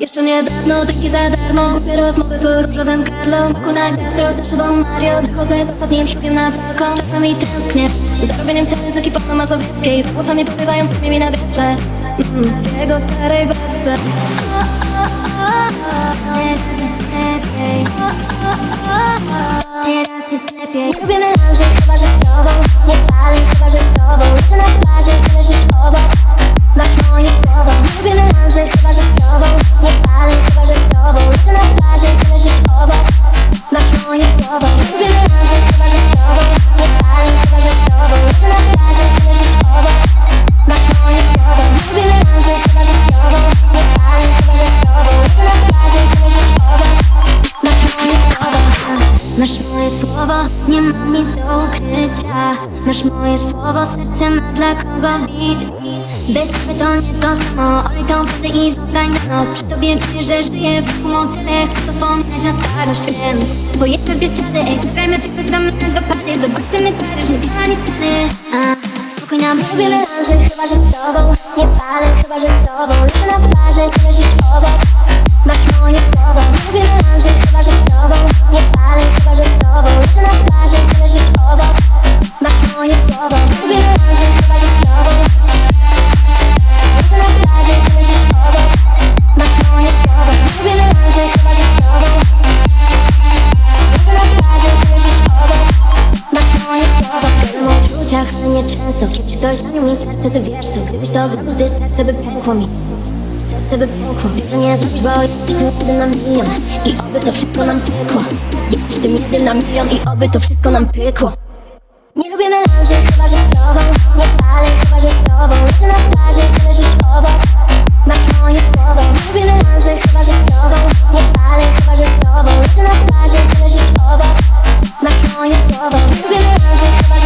Jeszcze niedawno drinki za darmo Głupie rozmowy po różowym Carlo Smaku na gastro, za szybą Mario Wychodzę z ostatnim szlukiem na balkon Czasami tęsknię za robieniem się z ekipą Mazowieckiej Z włosami pokrywającymi mi na wietrze mm, w jego starej beczce Teraz nie mam nic do ukrycia. Masz moje słowo, serce ma dla kogo bić Bez ciebie to nie to samo. Olej tą pracę i zostań na noc. Przy tobie czuję, że żyję w motyle. Chcę to wspomnieć na starość wiem. Pojedźmy w Bieszczady, ej, zagrajmy w piłkę, zamienę dwa pady Zobaczymy Paryż, nie ani Stany A, spokojna, lubię melanży, chyba że z tobą Nie palę, chyba że z tobą Leżę na plaży, uczuciach, ale nie często. Kiedyś ktoś zranił mi serce, ty wiesz to. Gdybyś to zrobił, ty serce by pękło mi. Serce by pękło. Wiem, że nie zrobisz, bo jesteś tym jednym na milion. I oby to wszystko nam pykło. Jesteś tym jednym na milion I oby to wszystko nam pykło. Nie lubię melanży, chyba że z tobą. Nie palę, chyba że z tobą. Leżę na plaży, ty leżysz obok. Masz moje słowo. Nie lubię melanży, chyba że z tobą. Nie palę, chyba że z tobą. Leżę na plaży, ty leżysz obok. Masz moje słowo. Nie